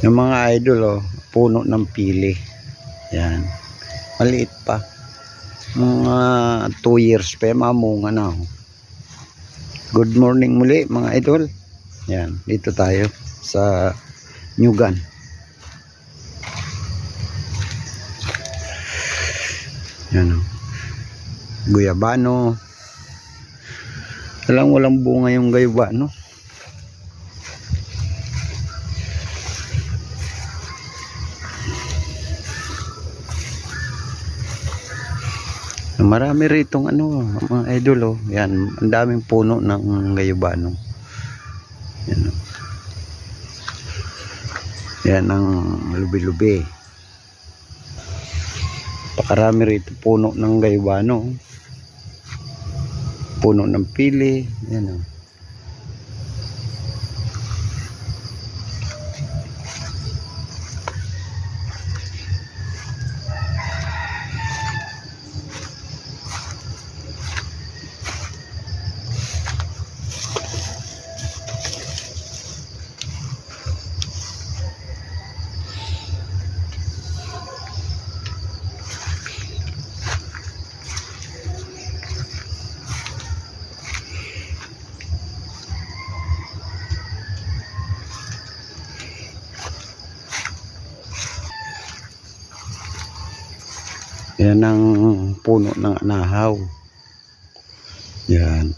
Yung mga idol, oh, puno ng pili. Yan. Maliit pa. Mga 2 years pa, mamunga na. Oh. Good morning muli mga idol. Yan, dito tayo sa Nyugan. Yan oh. Guyabano. Walang walang bunga yung guyabano. Marami ritong ano, mga idol oh. Yan, ang daming puno ng gayubano. Yan oh. Yan ang lubi-lubi. Pakarami rito puno ng gayubano. Puno ng pili. Yan oh. Yan ang puno ng anahaw. Yan.